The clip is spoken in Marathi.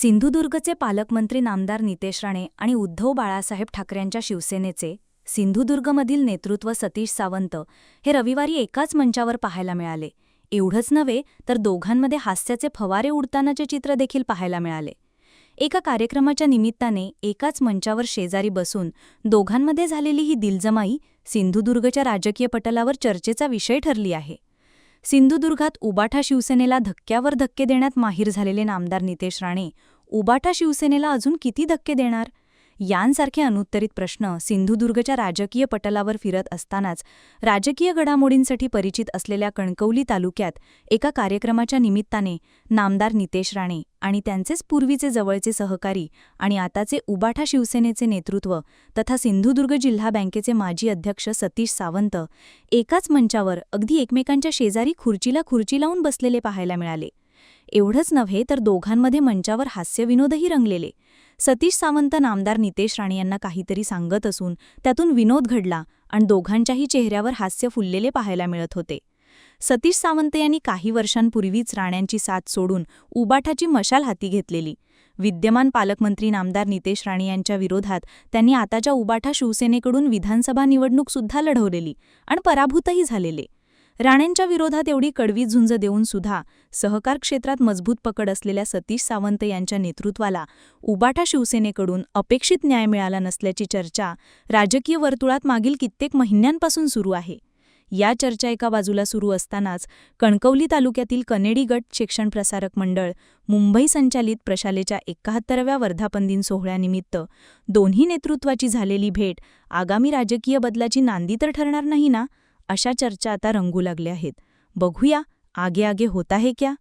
सिंधुदुर्गचे पालकमंत्री नामदार नितेश राणे आणि उद्धव बाळासाहेब ठाकरेंच्या शिवसेनेचे सिंधुदुर्गमधील नेतृत्व सतीश सावंत हे रविवारी एकाच मंचावर पाहायला मिळाले. एवढंच नव्हे तर दोघांमध्ये हास्याचे फवारे उडतानाचे चित्र देखील पाहायला मिळाले. एका कार्यक्रमाच्या निमित्ताने एकाच मंचावर शेजारी बसून दोघांमध्ये झालेली ही दिलजमाई सिंधुदुर्गच्या राजकीय पटलावर चर्चेचा विषय ठरली आहे. सिंधुदुर्गात उबाठा शिवसेनेला धक्क्यावर धक्के देण्यात माहीर झालेले नामदार नितेश राणे उबाठा शिवसेनेला अजून किती धक्के देणार? यांसारखे अनुत्तरित प्रश्न सिंधुदुर्गच्या राजकीय पटलावर फिरत असतानाच राजकीय घडामोडींसाठी परिचित असलेल्या कणकवली तालुक्यात एका कार्यक्रमाच्या निमित्ताने नामदार नितेश राणे आणि त्यांचेच पूर्वीचे जवळचे सहकारी आणि आताचे उबाठा शिवसेनेचे नेतृत्व तथा सिंधुदुर्ग जिल्हा बँकेचे माजी अध्यक्ष सतीश सावंत एकाच मंचावर अगदी एकमेकांच्या शेजारी खुर्चीला खुर्ची लावून बसलेले पाहायला मिळाले. एवढंच नव्हे तर दोघांमध्ये मंचावर हास्यविनोदही रंगलेले. सतीश सावंत नामदार नितेश राणे यांना काहीतरी सांगत असून त्यातून विनोद घडला आणि दोघांच्याही चेहऱ्यावर हास्य फुललेले पाहायला मिळत होते. सतीश सावंत यांनी काही वर्षांपूर्वीच राण्यांची साथ सोडून उबाठाची मशाल हाती घेतलेली. विद्यमान पालकमंत्री नामदार नितेश राणे यांच्या विरोधात त्यांनी आताच्या उबाठा शिवसेनेकडून विधानसभा निवडणूक सुद्धा लढवलेली आणि पराभूतही झालेले. राणेंच्या विरोधात एवढी कडवी झुंज देऊन सुद्धा सहकार क्षेत्रात मजबूत पकड असलेल्या सतीश सावंत यांच्या नेतृत्वाला उबाठा शिवसेनेकडून अपेक्षित न्याय मिळाला नसल्याची चर्चा राजकीय वर्तुळात मागील कित्येक महिन्यांपासून सुरू आहे. या चर्चा एका बाजूला सुरू असतानाच कणकवली तालुक्यातील कनेडी गट शिक्षण प्रसारक मंडळ मुंबई संचालित प्रशालेच्या एकाहत्तराव्या वर्धापन दिन सोहळ्यानिमित्त दोन्ही नेतृत्वाची झालेली भेट आगामी राजकीय बदलाची नांदी तर ठरणार नाही ना? अशा चर्चा आता रंगू लागल्या आहेत. बघूया आगे आगे होता है क्या?